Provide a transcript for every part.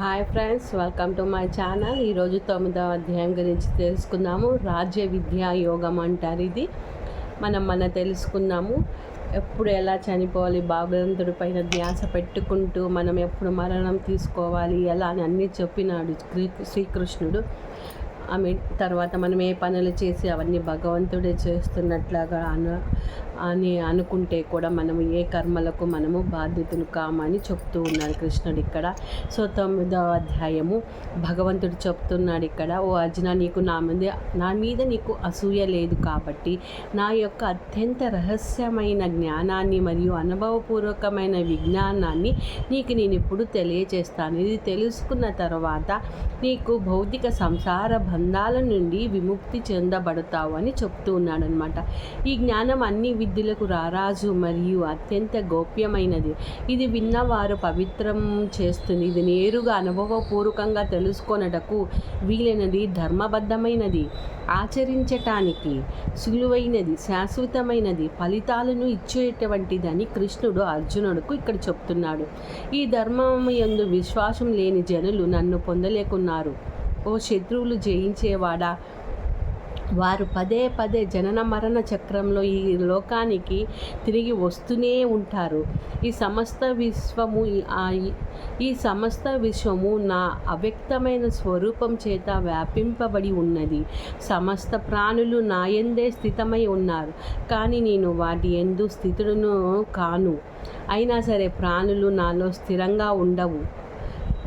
Hi friends welcome to my channel. ఈరోజు తొమ్మిదవ అధ్యాయం గురించి తెలుసుకుందాము. రాజ్య విద్యా యోగం అంటారు ఇది. మనం మన తెలుసుకుందాము ఎప్పుడు ఎలా చనిపోవాలి భగవంతుడి పైన ధ్యాస పెట్టుకుంటూ మనం ఎప్పుడు మరణం తీసుకోవాలి ఎలా అని అన్నీ చెప్పినాడు శ్రీ- శ్రీకృష్ణుడు. ఆమె తర్వాత మనం ఏ పనులు చేసి అవన్నీ భగవంతుడే చేస్తున్నట్లుగా అను అని అనుకుంటే కూడా మనము ఏ కర్మలకు మనము బాధ్యతలు కామని చెప్తూ ఉన్నాడు కృష్ణుడు ఇక్కడ. సో తొమ్మిదవ అధ్యాయము భగవంతుడు చెప్తున్నాడు ఇక్కడ ఓ అర్జున నీకు నా మీద నా మీద నీకు అసూయ లేదు కాబట్టి నా యొక్క అత్యంత రహస్యమైన జ్ఞానాన్ని మరియు అనుభవపూర్వకమైన విజ్ఞానాన్ని నీకు నేను ఇప్పుడు తెలియచేస్తాను. ఇది తెలుసుకున్న తర్వాత నీకు భౌతిక సంసార బంధాల నుండి విముక్తి చెందబడతావు అని చెప్తూ ఉన్నాడనమాట ఈ జ్ఞానం అన్ని విద్యలకు రారాజు మరియు అత్యంత గోప్యమైనది. ఇది విన్నవారు పవిత్రం చేస్తుంది. ఇది నేరుగా అనుభవపూర్వకంగా తెలుసుకొనటకు వీలైనది ధర్మబద్ధమైనది ఆచరించటానికి సులువైనది శాశ్వతమైనది ఫలితాలను ఇచ్చేటువంటిదని కృష్ణుడు అర్జునుడుకు ఇక్కడ చెప్తున్నాడు. ఈ ధర్మం యందు విశ్వాసం లేని జనులు నన్ను పొందలేకున్నారు. ఓ శత్రువులు జయించేవాడా? వారు పదే పదే జనన మరణ చక్రంలో ఈ లోకానికి తిరిగి వస్తూనే ఉంటారు. ఈ సమస్త విశ్వము ఈ- సమస్త విశ్వము నా అవ్యక్తమైన స్వరూపం చేత వ్యాపింపబడి ఉన్నది. సమస్త ప్రాణులు నా ఎందే స్థితమై ఉన్నారు. కానీ నేను వాటి ఎందు స్థితుడును కాను. అయినా సరే ప్రాణులు నాలో స్థిరంగా ఉండవు.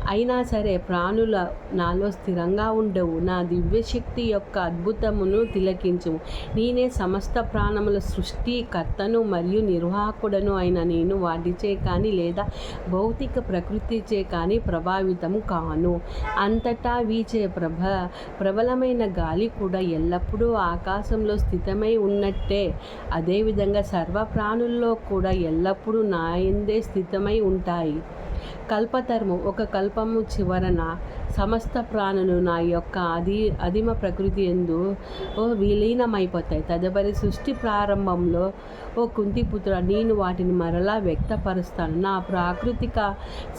అయినా సరే ప్రాణుల నాలో స్థిరంగా ఉండవు. నా దివ్యశక్తి యొక్క అద్భుతమును తిలకించు. నేనే సమస్త ప్రాణముల సృష్టికర్తను మరియు నిర్వాహకుడను అయిన నేను వాటిచే కానీ లేదా భౌతిక ప్రకృతిచే కానీ ప్రభావితం కాను. అంతటా వీచే ప్రభ ప్రబలమైన గాలి కూడా ఎల్లప్పుడూ ఆకాశంలో స్థితమై ఉన్నట్టే. అదేవిధంగా సర్వ ప్రాణుల్లో కూడా ఎల్లప్పుడూ నాయందే స్థితమై ఉంటాయి. కల్పతర్ము ఒక కల్పము చివరన సమస్త ప్రాణులు నా యొక్క అధి అధిమ ప్రకృతి ఎందు విలీనమైపోతాయి. తదుపరి సృష్టి ప్రారంభంలో ఓ కుంతిపుత్ర నేను వాటిని మరలా వ్యక్తపరుస్తాను. నా ప్రాకృతిక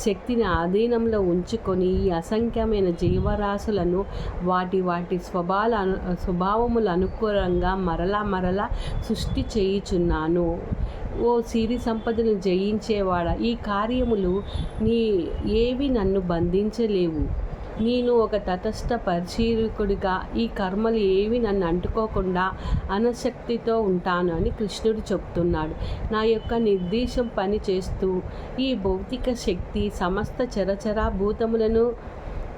శక్తిని ఆధీనంలో ఉంచుకొని ఈ అసంఖ్యమైన జీవరాశులను వాటి వాటి స్వభావాల స్వభావములు అనుకూలంగా మరలా మరలా సృష్టి చేయుచున్నాను. ఓ సిరి సంపదను జయించేవాడా? ఈ కార్యములు నీ ఏవి నన్ను బంధించలేవు. నేను ఒక తటస్థ పరిశీలకుడిగా ఈ కర్మలు ఏవి నన్ను అంటుకోకుండా అనశక్తితో ఉంటాను అని కృష్ణుడు చెప్తున్నాడు. నా యొక్క నిర్దేశం పని చేస్తూ ఈ భౌతిక శక్తి సమస్త చరచరా భూతములను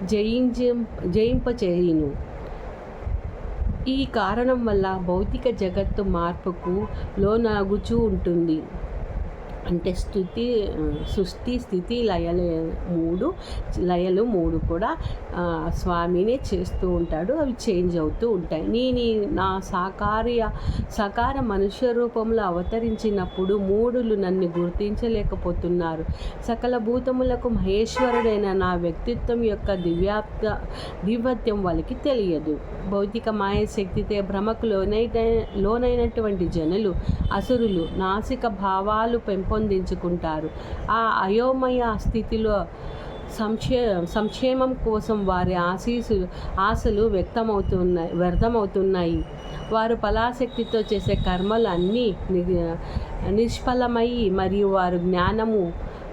జయించ జయింపచేయును. ఈ కారణం వల్ల భౌతిక జగత్తు మార్పుకు లోనాగుచూ ఉంటుంది. అంటే స్థుతి సృష్టి స్థితి లయలు మూడు లయలు మూడు కూడా స్వామినే చేస్తూ ఉంటాడు. అవి చేంజ్ అవుతూ ఉంటాయి. నేను నా సాకార్య సకార మనుష్య రూపంలో అవతరించినప్పుడు మూడులు నన్ను గుర్తించలేకపోతున్నారు. సకల భూతములకు మహేశ్వరుడైన నా వ్యక్తిత్వం యొక్క దివ్యాప్త దివ్యత్వం వాళ్ళకి తెలియదు. భౌతిక మాయశక్తితే భ్రమకు లోనైన లోనైనటువంటి జనులు అసురులు నాసిక భావాలు పెంపొందించుకుంటారు ఆ అయోమయ స్థితిలో సంక్షే సంక్షేమం కోసం వారి ఆశీసులు ఆశలు వ్యక్తమవుతున్నాయి వ్యర్థమవుతున్నాయి. వారు పలాశక్తితో చేసే కర్మలు అన్నీ నిష్ఫలమై మరియు వారు జ్ఞానము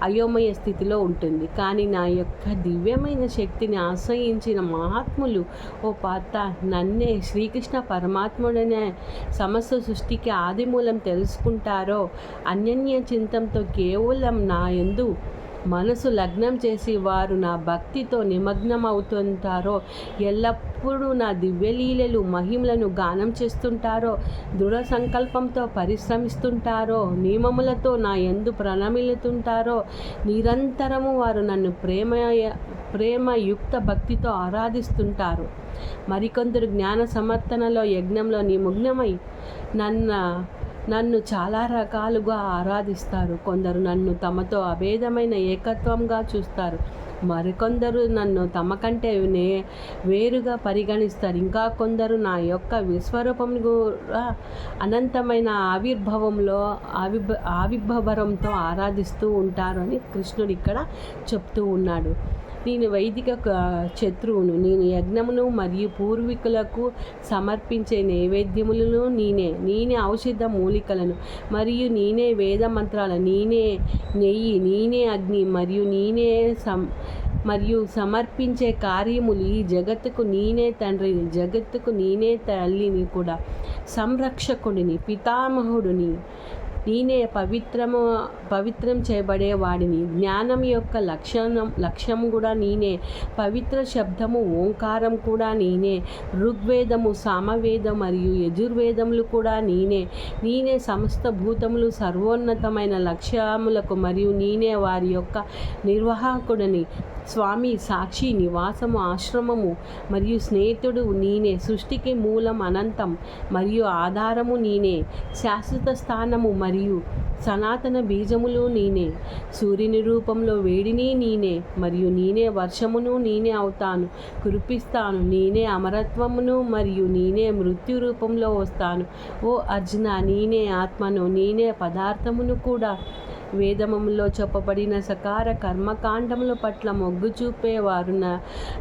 అయోమయ స్థితిలో ఉంటుంది. కానీ నా యొక్క దివ్యమైన శక్తిని ఆశ్రయించిన మహాత్ములు ఓ పాత నన్నే శ్రీకృష్ణ పరమాత్ముడనే సమస్త సృష్టికి ఆదిమూలం తెలుసుకుంటారో అన్యన్య చింతంతో కేవలం నా ఎందు మనసు లగ్నం చేసి వారు నా భక్తితో నిమగ్నం అవుతుంటారో ఎల్లప్పుడూ నా దివ్యలీలలు మహిమలను గానం చేస్తుంటారో దృఢ సంకల్పంతో పరిశ్రమిస్తుంటారో నియమములతో నా ఎందు ప్రణమిలుతుంటారో నిరంతరము వారు నన్ను ప్రేమ ప్రేమయుక్త భక్తితో ఆరాధిస్తుంటారు. మరికొందరు జ్ఞాన సమర్థనలో యజ్ఞంలో నిమగ్నమై నన్ను నన్ను చాలా రకాలుగా ఆరాధిస్తారు. కొందరు నన్ను తమతో అభేదమైన ఏకత్వంగా చూస్తారు. మరికొందరు నన్ను తమ కంటే నే వేరుగా పరిగణిస్తారు. ఇంకా కొందరు నా యొక్క విశ్వరూపం కూడా అనంతమైన ఆవిర్భావంలో ఆవిర్భ ఆవిర్భవరంతో ఆరాధిస్తూ ఉంటారు అని కృష్ణుడు ఇక్కడ చెప్తూ ఉన్నాడు. నేను వైదిక శత్రువును నేను యజ్ఞమును మరియు పూర్వీకులకు సమర్పించే నైవేద్యములను నేనే నేనే ఔషధ మూలికలను మరియు నేనే వేద మంత్రాల నేనే నెయ్యి నేనే అగ్ని మరియు నేనే సం మరియు సమర్పించే కార్యములు ఈ జగత్తుకు నేనే తండ్రిని జగత్తుకు నేనే తల్లిని కూడా సంరక్షకుడిని పితామహుడిని నేనే పవిత్రము పవిత్రం చేయబడేవాడిని జ్ఞానం యొక్క లక్షణం లక్ష్యం కూడా నేనే. పవిత్ర శబ్దము ఓంకారం కూడా నేనే. ఋగ్వేదము సామవేదం మరియు యజుర్వేదములు కూడా నేనే. నేనే సమస్త భూతములు సర్వోన్నతమైన లక్ష్యములకు మరియు నేనే వారి యొక్క నిర్వాహకుడిని. స్వామి సాక్షి నివాసము ఆశ్రమము మరియు స్నేహితుడు నేనే. సృష్టికి మూలం అనంతం మరియు ఆధారము నేనే. శాశ్వత స్థానము మరియు సనాతన బీజములు నేనే. సూర్యుని రూపంలో వేడిని నేనే మరియు నేనే వర్షమును నేనే అవుతాను. కురిపిస్తాను నేనే అమరత్వమును మరియు నేనే మృత్యు రూపంలో వస్తాను. ఓ అర్జున నేనే ఆత్మను నేనే పదార్థమును కూడా వేదములో చెప్పబడిన సకార కర్మకాండముల పట్ల మొగ్గు చూపేవారు న-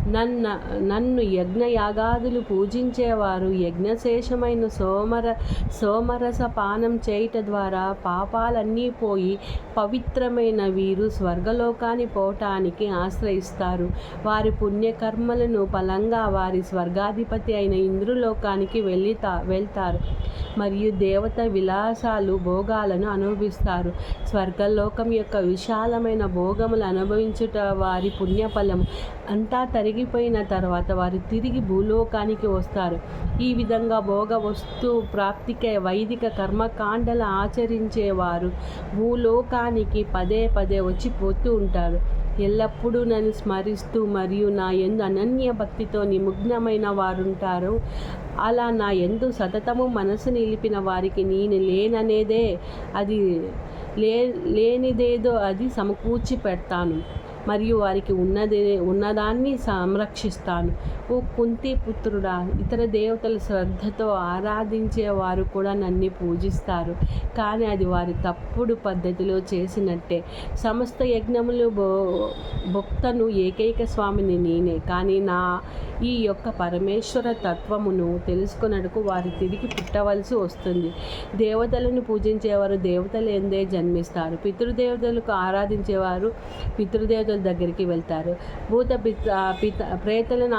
నన్న నన్ను యజ్ఞయాగాదులు పూజించేవారు యజ్ఞశేషమైన సోమర సోమరస పానం చేయట ద్వారా పాపాలన్నీ పోయి పవిత్రమైన వీరు స్వర్గలోకాన్ని పోవటానికి ఆశ్రయిస్తారు. వారి పుణ్యకర్మలను ఫలంగా వారి స్వర్గాధిపతి అయిన ఇంద్రులోకానికి వెళ్ళితా వెళ్తారు. మరియు దేవత విలాసాలు భోగాలను అనుభవిస్తారు. స్వర్గ స్వర్గలోకం యొక్క విశాలమైన భోగములు అనుభవించుట వారి పుణ్యఫలం. అంతా తరిగిపోయిన తర్వాత వారు తిరిగి భూలోకానికి వస్తారు. ఈ విధంగా భోగ వస్తు ప్రాప్తికై వైదిక కర్మకాండలు ఆచరించేవారు భూలోకానికి పదే పదే వచ్చి పోతూ ఉంటారు. ఎల్లప్పుడూ నన్ను స్మరిస్తూ మరియు నా ఎందు అనన్య భక్తితో నిమగ్నమైన వారుంటారు. అలా నా ఎందు సతతము మనసు నిలిపిన వారికి నేను లేననేదే. అది లే లేనిదేదో అది సమకూర్చి పెడతాను మరియు వారికి ఉన్నది ఉన్నదాన్ని సంరక్షిస్తాను. ఓ కుంతి పుత్రుడా ఇతర దేవతల శ్రద్ధతో ఆరాధించే వారు కూడా నన్ను పూజిస్తారు. కానీ అది వారి తప్పుడు పద్ధతిలో చేసినట్టే. సమస్త యజ్ఞములు భో భక్తను ఏకైక స్వామిని నేనే. కానీ నా ఈ యొక్క పరమేశ్వర తత్వమును తెలుసుకున్నట్టుకు వారు తిరిగి పుట్టవలసి వస్తుంది. దేవతలను పూజించేవారు దేవతలు ఎందే జన్మిస్తారు. పితృదేవతలకు ఆరాధించేవారు పితృదేవతల దగ్గరికి వెళ్తారు. భూత పిత పిత ప్రేతలను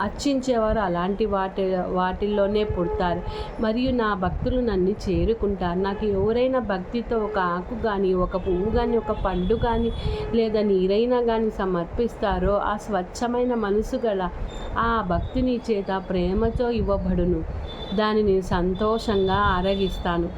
అర్చించేవారు అలాంటి వాటి వాటిల్లోనే పుడతారు. మరియు నా భక్తులు నన్ను చేరుకుంటారు. నాకు ఎవరైనా భక్తితో ఒక ఆకు కానీ ఒక పువ్వు కానీ ఒక పండు కానీ లేదా నీరైనా కానీ సమర్పిస్తారో ఆ స్వచ్ఛమైన మనసు గల ఆ భక్తిని చేత ప్రేమతో ఇవ్వబడును. దానిని సంతోషంగా ఆరగిస్తాను.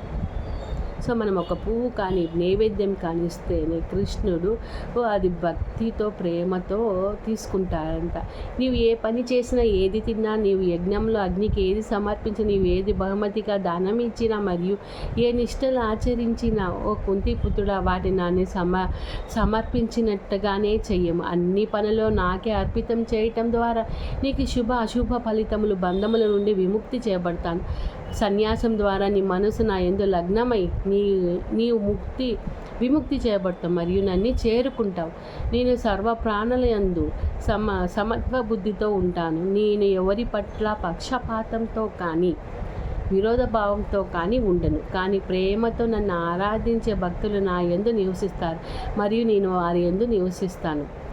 సో మనం ఒక పువ్వు కానీ నైవేద్యం కానీ ఇస్తేనే కృష్ణుడు ఓ అది భక్తితో ప్రేమతో తీసుకుంటారంట నీవు ఏ పని చేసినా ఏది తిన్నా నీవు యజ్ఞంలో అగ్నికి ఏది సమర్పించినా నీవు ఏది బహుమతిగా దానం ఇచ్చినా మరియు ఏ నిష్టలు ఆచరించినా ఓ కుంతి పుత్రుడా వాటిని నాన్ని సమ సమర్పించినట్టుగానే చెయ్యము. అన్ని పనులు నాకే అర్పితం చేయటం ద్వారా నీకు శుభ అశుభ ఫలితములు బంధముల నుండి విముక్తి చేయబడతాను సన్యాసం ద్వారా నీ మనసు నా ఎందు లగ్నమై నీ నీవు ముక్తి విముక్తి చేయబడతావు మరియు నన్ను చేరుకుంటావు. నేను సర్వ ప్రాణుల యందు సమ సమత్వ బుద్ధితో ఉంటాను. నేను ఎవరి పట్ల పక్షపాతంతో కానీ విరోధ భావంతో కానీ ఉండను. కానీ ప్రేమతో నన్ను ఆరాధించే భక్తులు నా యందు నివసిస్తారు. మరియు నేను వారి యందు నివసిస్తాను.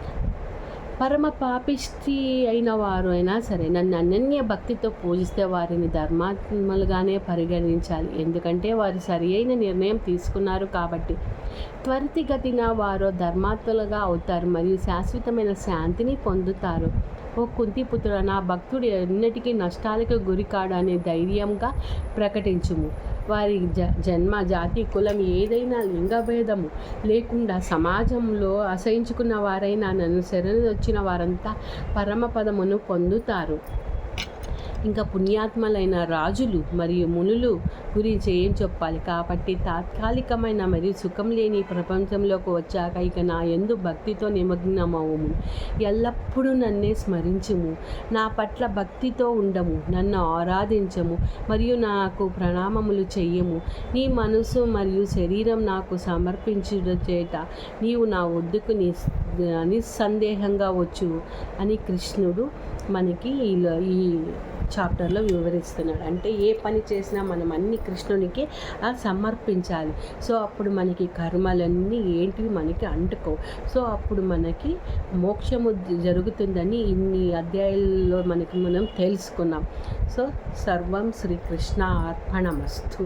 పరమ పాపిష్టి అయిన వారు అయినా సరే నన్ను అనన్య భక్తితో పూజిస్తే వారిని ధర్మాత్మలుగానే పరిగణించాలి. ఎందుకంటే వారు సరి అయిన నిర్ణయం తీసుకున్నారు కాబట్టి. త్వరితగతిన వారు ధర్మాత్మలుగా అవుతారు మరియు శాశ్వతమైన శాంతిని పొందుతారు. ఓ కుంతిపుత్రుడు నా భక్తుడు ఎన్నటికీ నష్టాలకు గురికాడు అనే ధైర్యంగా ప్రకటించుము. వారి జ జన్మ జాతి కులం ఏదైనా లింగభేదము లేకుండా సమాజంలో అసహించుకున్న వారైనా నన్ను శరణి వచ్చిన వారంతా పరమపదమును పొందుతారు. ఇంకా పుణ్యాత్మలైన రాజులు మరియు మునులు గురించి ఏం చెప్పాలి. కాబట్టి తాత్కాలికమైన మరియు సుఖం లేని ప్రపంచంలోకి వచ్చాక ఇక నా ఎందు భక్తితో నిమగ్నమవుము ఎల్లప్పుడూ నన్నే స్మరించుము. నా పట్ల భక్తితో ఉండము. నన్ను ఆరాధించము మరియు నాకు ప్రణామములు చెయ్యము. నీ మనసు మరియు శరీరం నాకు సమర్పించుట చేత నీవు నా ఒడ్డుకు నిస్ నిస్సందేహంగా వచ్చు అని కృష్ణుడు మనకి ఈ చాప్టర్లో వివరిస్తున్నాడు. అంటే ఏ పని చేసినా మనం అన్ని కృష్ణునికి సమర్పించాలి. సో అప్పుడు మనకి కర్మలన్నీ ఏంటివి మనకి అంటుకో సో అప్పుడు మనకి మోక్షము జరుగుతుందని ఇన్ని అధ్యాయాల్లో మనకి మనం తెలుసుకున్నాం. సో సర్వం శ్రీకృష్ణ అర్పణమస్తు